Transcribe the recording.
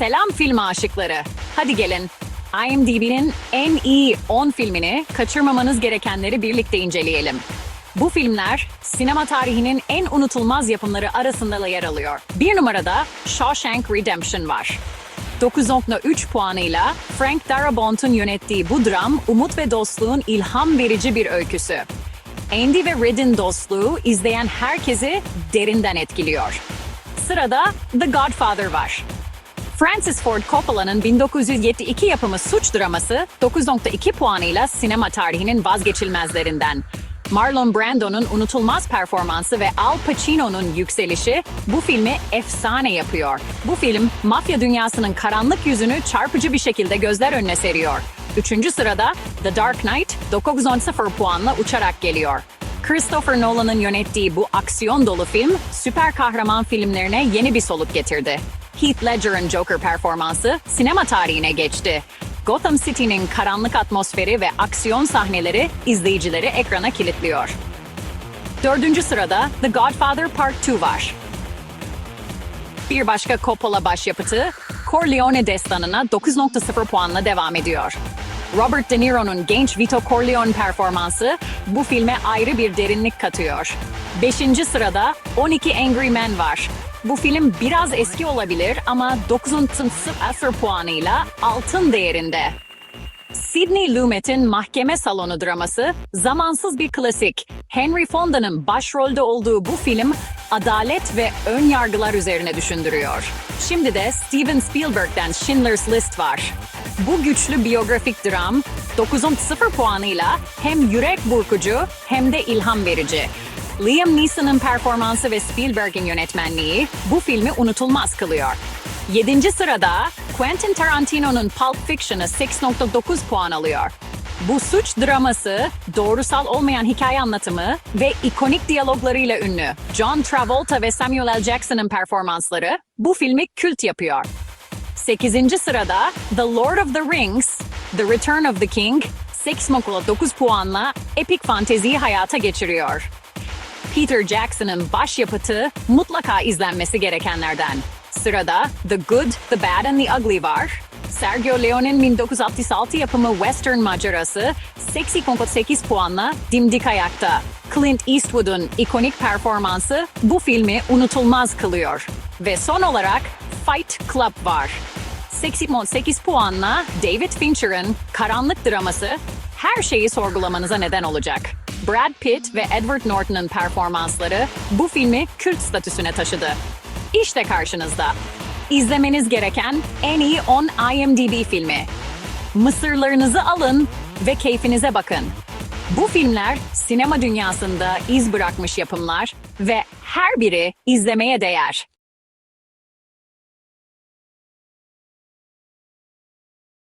Selam film aşıkları. Hadi gelin. IMDb'nin en iyi 10 filmini kaçırmamanız gerekenleri birlikte inceleyelim. Bu filmler sinema tarihinin en unutulmaz yapımları arasında yer alıyor. Bir numarada Shawshank Redemption var. 9.3 puanıyla Frank Darabont'un yönettiği bu dram, umut ve dostluğun ilham verici bir öyküsü. Andy ve Red'in dostluğu izleyen herkesi derinden etkiliyor. Sırada The Godfather var. Francis Ford Coppola'nın 1972 yapımı suç draması 9.2 puanıyla sinema tarihinin vazgeçilmezlerinden. Marlon Brando'nun unutulmaz performansı ve Al Pacino'nun yükselişi bu filmi efsane yapıyor. Bu film mafya dünyasının karanlık yüzünü çarpıcı bir şekilde gözler önüne seriyor. Üçüncü sırada The Dark Knight 9.0 puanla uçarak geliyor. Christopher Nolan'ın yönettiği bu aksiyon dolu film, süper kahraman filmlerine yeni bir soluk getirdi. Heath Ledger'ın Joker performansı sinema tarihine geçti. Gotham City'nin karanlık atmosferi ve aksiyon sahneleri izleyicileri ekrana kilitliyor. Dördüncü sırada The Godfather Part 2 var. Bir başka Coppola başyapıtı, Corleone destanına 9.0 puanla devam ediyor. Robert De Niro'nun genç Vito Corleone performansı bu filme ayrı bir derinlik katıyor. Beşinci sırada 12 Angry Men var. Bu film biraz eski olabilir ama 9.0 puanıyla altın değerinde. Sidney Lumet'in Mahkeme Salonu draması zamansız bir klasik. Henry Fonda'nın başrolde olduğu bu film adalet ve ön yargılar üzerine düşündürüyor. Şimdi de Steven Spielberg'den Schindler's List var. Bu güçlü biyografik dram 9.0 puanıyla hem yürek burkucu hem de ilham verici. Liam Neeson'ın performansı ve Spielberg'in yönetmenliği bu filmi unutulmaz kılıyor. 7. sırada Quentin Tarantino'nun Pulp Fiction'ı 6.9 puan alıyor. Bu suç draması, doğrusal olmayan hikaye anlatımı ve ikonik diyaloglarıyla ünlü John Travolta ve Samuel L. Jackson'ın performansları bu filmi kült yapıyor. 8. sırada The Lord of the Rings, The Return of the King 6.9 puanla epik fanteziyi hayata geçiriyor. Peter Jackson'ın başyapıtı mutlaka izlenmesi gerekenlerden. Sırada The Good, The Bad and the Ugly var. Sergio Leone'in 1966 yapımı Western macerası 8.8 puanla dimdik ayakta. Clint Eastwood'un ikonik performansı bu filmi unutulmaz kılıyor. Ve son olarak Fight Club var. 8.8 puanla David Fincher'ın karanlık draması her şeyi sorgulamanıza neden olacak. Brad Pitt ve Edward Norton'un performansları bu filmi kült statüsüne taşıdı. İşte karşınızda. İzlemeniz gereken en iyi 10 IMDb filmi. Mısırlarınızı alın ve keyfinize bakın. Bu filmler sinema dünyasında iz bırakmış yapımlar ve her biri izlemeye değer.